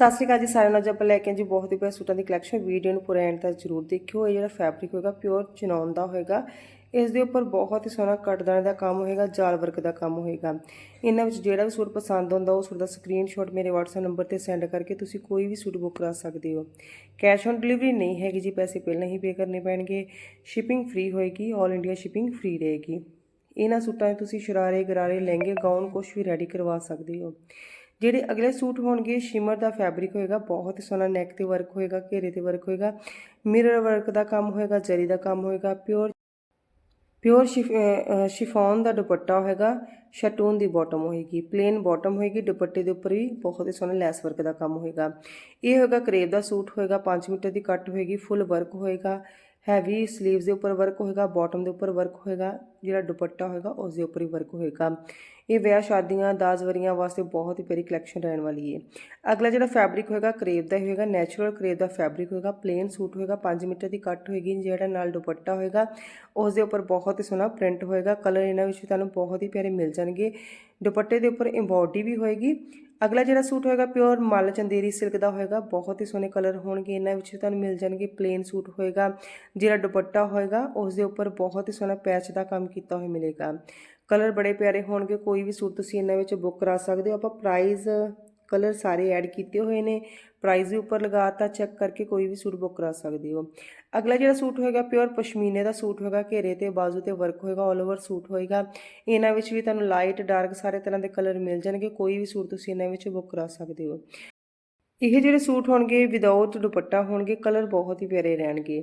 ਸਤਿ ਸ਼੍ਰੀ ਅਕਾਲ ਜੀ ਸਾਰਿਆਂ ਨੂੰ। ਅੱਜ ਆਪਾਂ ਲੈ ਕੇ ਆਏ ਜੀ ਬਹੁਤ ਹੀ ਪਿਆਰੇ ਸੂਟਾਂ ਦੀ ਕਲੈਕਸ਼ਨ ਵੀਡੀਓ ਨੂੰ ਪੂਰਾ ਐਂਡ ਤੱਕ ਜ਼ਰੂਰ ਦੇਖਿਓ। ਇਹ ਜਿਹੜਾ ਫੈਬਰਿਕ ਹੋਏਗਾ ਪਿਓਰ ਚਨੌਨ ਦਾ ਹੋਏਗਾ। ਇਸ ਦੇ ਉੱਪਰ ਬਹੁਤ ਹੀ ਸੋਹਣਾ ਕੱਟਦਾਣੇ ਦਾ ਕੰਮ ਹੋਏਗਾ, ਜਾਲ ਵਰਕ ਦਾ ਕੰਮ ਹੋਏਗਾ। ਇਹਨਾਂ ਵਿੱਚ ਜਿਹੜਾ ਵੀ ਸੂਟ ਪਸੰਦ ਆਉਂਦਾ ਉਹ ਸੂਟ ਦਾ ਸਕਰੀਨਸ਼ਾਟ ਮੇਰੇ WhatsApp ਨੰਬਰ ਤੇ ਸੈਂਡ ਕਰਕੇ ਤੁਸੀਂ ਕੋਈ ਵੀ ਸੂਟ ਬੁੱਕ ਕਰਾ ਸਕਦੇ ਹੋ। ਕੈਸ਼ ਔਨ ਡਿਲੀਵਰੀ ਨਹੀਂ ਹੈਗੀ ਜੀ, ਪੈਸੇ ਪਹਿਲਾਂ ਹੀ ਪੇ ਕਰਨੇ ਪੈਣਗੇ। ਸ਼ਿਪਿੰਗ ਫ੍ਰੀ ਹੋਏਗੀ 올 ਇੰਡੀਆ ਸ਼ਿਪਿੰਗ ਫ੍ਰੀ ਰਹੇਗੀ। ਇਹਨਾਂ ਸੂਟਾਂ 'ਚ ਤੁਸੀਂ ਸ਼ਰਾਰੇ, ਗਰਾਰੇ, ਲਹਿੰਗੇ ਗਾਊਨ ਕੁਝ ਵੀ ਰੈਡੀ ਕਰਵਾ ਸਕਦੇ ਹੋ। ਜਿਹੜੇ ਅਗਲੇ ਸੂਟ ਹੋਣਗੇ ਸ਼ਿਮਰ ਦਾ ਫੈਬਰਿਕ ਹੋਏਗਾ ਬਹੁਤ ਹੀ ਸੋਹਣਾ ਨੈਕ ਤੇ ਵਰਕ ਹੋਏਗਾ ਘੇਰੇ ਤੇ ਵਰਕ ਹੋਏਗਾ ਮਿਰਰ ਵਰਕ ਦਾ ਕੰਮ ਹੋਏਗਾ ਜਰੀ ਦਾ ਕੰਮ ਹੋਏਗਾ ਪਿਓਰ ਪਿਓਰ ਸ਼ਿਫੋਨ ਦਾ ਦੁਪੱਟਾ ਹੋਏਗਾ ਸ਼ਟੂਨ ਦੀ ਬਾਟਮ ਹੋਏਗੀ ਪਲੇਨ ਬਾਟਮ ਹੋਏਗੀ ਦੁਪੱਟੇ ਦੇ ਉੱਪਰ ਵੀ ਬਹੁਤ ਹੀ ਸੋਹਣਾ ਲੈਸ ਵਰਕ ਦਾ ਕੰਮ ਹੋਏਗਾ ਇਹ ਹੋਏਗਾ ਕਰੇਵ ਦਾ ਸੂਟ ਹੋਏਗਾ 5 ਮੀਟਰ ਦੀ ਕੱਟ ਹੋਏਗੀ ਫੁੱਲ ਵਰਕ ਹੋਏਗਾ ਹੈਵੀ ਸਲੀਵਸ ਦੇ ਉੱਪਰ ਵਰਕ ਹੋਏਗਾ ਬਾਟਮ ਦੇ ਉੱਪਰ ਵਰਕ ਹੋਏਗਾ ਜਿਹੜਾ ਦੁਪੱਟਾ ਹੋਏਗਾ ਉਸ ਦੇ ਉੱਪਰ ਹੀ ਵਰਕ ਹੋਏਗਾ ਇਹ ਵਿਆਹ ਸ਼ਾਦੀਆਂ ਦਾਜਵਰੀਆਂ ਵਾਸਤੇ ਬਹੁਤ ਹੀ ਪਿਆਰੀ ਕਲੈਕਸ਼ਨ ਰਹਿਣ ਵਾਲੀ ਹੈ ਅਗਲਾ ਜਿਹੜਾ ਫੈਬਰਿਕ ਹੋਏਗਾ ਕਰੇਵ ਦਾ ਹੀ ਹੋਏਗਾ ਨੈਚੁਰਲ ਕਰੇਵ ਦਾ ਫੈਬਰਿਕ ਹੋਏਗਾ ਪਲੇਨ ਸੂਟ ਹੋਏਗਾ 5 ਮੀਟਰ ਦੀ ਕੱਟ ਹੋਏਗੀ, ਜਿਹੜਾ ਨਾਲ ਦੁਪੱਟਾ ਹੋਏਗਾ ਉਸ ਦੇ ਉੱਪਰ ਬਹੁਤ ਹੀ ਸੋਹਣਾ ਪ੍ਰਿੰਟ ਹੋਏਗਾ ਕਲਰ ਇਹਨਾਂ ਵਿੱਚ ਤੁਹਾਨੂੰ ਬਹੁਤ ਹੀ ਪਿਆਰੇ ਮਿਲ ਜਾਣਗੇ। ਦੁਪੱਟੇ ਦੇ ਉੱਪਰ ਐਮਬੋਡੀ ਵੀ ਹੋਏਗੀ। ਅਗਲਾ ਜਿਹੜਾ ਸੂਟ ਹੋਏਗਾ ਪਿਓਰ ਮਲ ਚੰਦੇਰੀ ਸਿਲਕ ਦਾ ਹੋਏਗਾ, ਬਹੁਤ ਹੀ ਸੋਹਣੇ ਕਲਰ ਹੋਣਗੇ, ਇਹਨਾਂ ਵਿੱਚ ਤੁਹਾਨੂੰ ਮਿਲ ਜਾਣਗੇ ਪਲੇਨ ਸੂਟ ਹੋਏਗਾ, ਜਿਹੜਾ ਦੁਪੱਟਾ ਹੋਏਗਾ ਉਸ ਦੇ ਉੱਪਰ ਬਹੁਤ ਹੀ ਸੋਹਣਾ ਪੈਚ ਦਾ ਕੰਮ ਕੀਤਾ ਹੋਇਆ ਮਿਲੇਗਾ। ਕਲਰ ਬੜੇ ਪਿਆਰੇ ਹੋਣਗੇ, ਕੋਈ ਵੀ ਸੂਟ ਤੁਸੀਂ ਇਹਨਾਂ ਵਿੱਚ ਬੁੱਕ ਕਰਾ ਸਕਦੇ ਹੋ। ਆਪਾਂ ਪ੍ਰਾਈਸ ਕਲਰ ਸਾਰੇ ਐਡ ਕੀਤੇ ਹੋਏ ਨੇ। ਪ੍ਰਾਈਸ ਵੀ ਉੱਪਰ ਲਗਾਤਾ ਚੈੱਕ ਕਰਕੇ ਕੋਈ ਵੀ ਸੂਟ ਬੁੱਕ ਕਰਾ ਸਕਦੇ ਹੋ। ਅਗਲਾ ਜਿਹੜਾ ਸੂਟ ਹੋਏਗਾ ਪਿਓਰ ਪਸ਼ਮੀਨੇ ਦਾ ਸੂਟ ਹੋਏਗਾ, ਘੇਰੇ ਤੇ ਬਾਜ਼ੂ ਤੇ ਵਰਕ ਹੋਏਗਾ 올 ਓਵਰ ਸੂਟ ਹੋਏਗਾ। ਇਹਨਾਂ ਵਿੱਚ ਵੀ ਤੁਹਾਨੂੰ ਲਾਈਟ ਡਾਰਕ ਸਾਰੇ ਤਰ੍ਹਾਂ ਦੇ ਕਲਰ ਮਿਲ ਜਾਣਗੇ। ਕੋਈ ਵੀ ਸੂਟ ਤੁਸੀਂ ਇਹਨਾਂ ਵਿੱਚ ਬੁੱਕ ਕਰਾ ਸਕਦੇ ਹੋ। ਇਹ ਜਿਹੜੇ ਸੂਟ ਹੋਣਗੇ ਵਿਦਆਊਟ ਦੁਪੱਟਾ ਹੋਣਗੇ, ਕਲਰ ਬਹੁਤ ਹੀ ਪਿਆਰੇ ਰਹਿਣਗੇ।